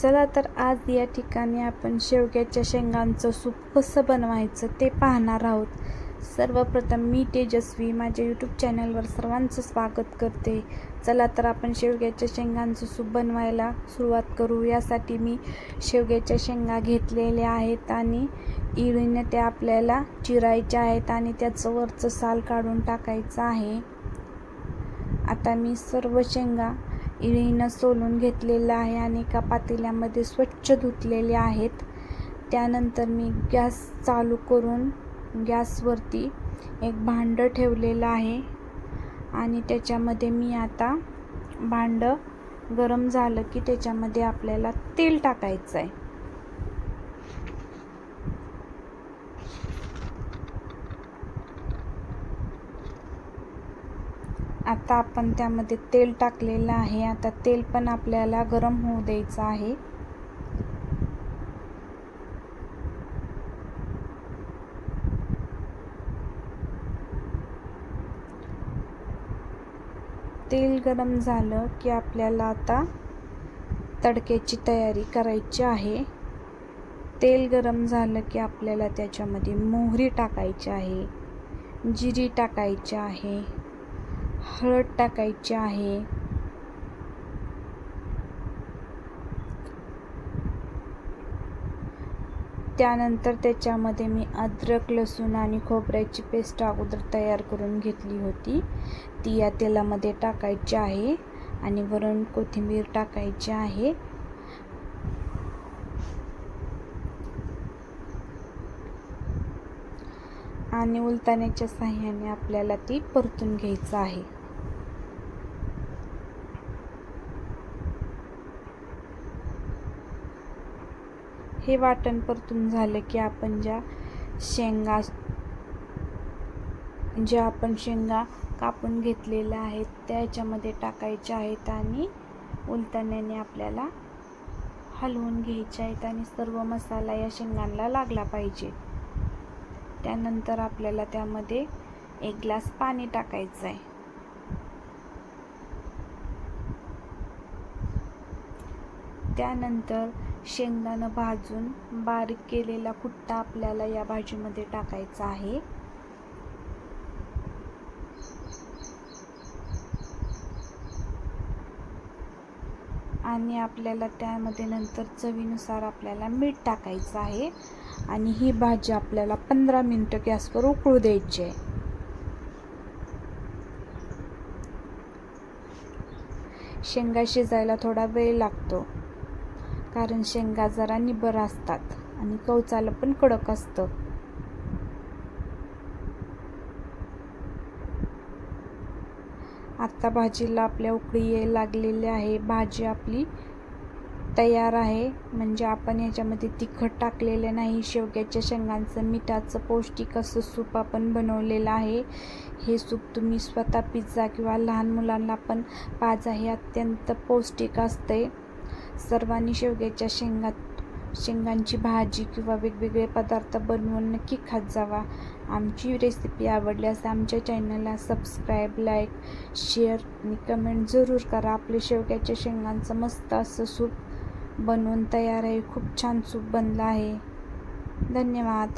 चला तर आज या ठिकाणी आपण शेवग्याच्या शेंगांचं सूप कसं बनवायचं ते पाहणार आहोत. सर्वप्रथम मी तेजस्वी माझ्या यूट्यूब चॅनलवर सर्वांचं स्वागत करते. चला तर आपण शेवग्याच्या शेंगांचं सूप बनवायला सुरुवात करू. यासाठी मी शेवग्याच्या शेंगा घेतलेल्या आहेत आणि इळीने त्या आपल्याला चिरायच्या आहेत आणि त्याचं वरचं साल काढून टाकायचं आहे. आता मी सर्व शेंगा इळीनं सोलून घेतलेलं आहे आणि एका पातेल्यामध्ये स्वच्छ धुतलेले आहेत. त्यानंतर मी गॅस चालू करून गॅसवरती एक भांडं ठेवलेलं आहे आणि त्याच्यामध्ये मी आता भांडं गरम झालं की त्याच्यामध्ये आपल्याला तेल टाकायचं आहे आता आपण त्यामध्ये तेल टाकलेलं आहे. आता तेल पण आपल्याला गरम होऊ द्यायचं आहे. तेल गरम झालं की आपल्याला आता तडक्याची तयारी करायची आहे. तेल गरम झालं की आपल्याला त्याच्यामध्ये मोहरी टाकायची आहे. जिरी टाकायची आहे. हळद टाकायची आहे. त्यानंतर त्याच्यामध्ये मी अद्रक लसूण आणि खोबऱ्याची पेस्ट अगोदर तयार करून घेतली होती. ती या तेलामध्ये टाकायची आहे आणि वरून कोथिंबीर टाकायची आहे. आणि उलताण्याच्या साह्याने आपल्याला ती परतून घ्यायचं आहे. हे वाटण परतून झालं की आपण ज्या शेंगा ज्या आपण शेंगा कापून घेतलेल्या आहेत त्या याच्यामध्ये टाकायच्या आहेत आणि उलताण्याने आपल्याला हलवून घ्यायच्या आहेत आणि सर्व मसाला या शेंगांना लागला पाहिजे. त्यानंतर आपल्याला त्यामध्ये एक ग्लास पाणी टाकायचं आहे त्यानंतर शेंगदाणं भाजून बारीक केलेला कुट्टा आपल्याला या भाजीमध्ये टाकायचा आहे. आणि आपल्याला त्यामध्ये नंतर चवीनुसार आपल्याला मीठ टाकायचं आहे. आणि ही भाजी आपल्याला पंधरा मिनटं गॅसवर उकळू द्यायची आहे. शेंगा शिजायला थोडा वेळ लागतो कारण शेंगा जरा निबर असतात आणि कवचाला पण कडक असतं. आत्ता भाजीला आपल्या उकळी यायला लागलेली आहे. भाजी आपली तयार आहे. म्हणजे आपण याच्यामध्ये तिखट टाकलेलं नाही. शेवग्याच्या शेंगांचं मिठाचं पौष्टिक असं सूप आपण बनवलेलं आहे. हे सूप तुम्ही स्वतः पिझ्झा किंवा लहान मुलांना पण पाजा हे अत्यंत पौष्टिक असते सर्वांनी शेवग्याच्या शेंगा शेंगांची भाजी किंवा वेगवेगळे पदार्थ बनवून नक्की खात जावा. आमची रेसिपी आवडल्यास आमच्या चॅनलला सबस्क्राईब लाईक शेअर आणि कमेंट जरूर करा. आपले शेवग्याच्या शेंगांचं मस्त असं सूप बनवून तयार आहे. खूप छान सूप बनलं आहे. धन्यवाद.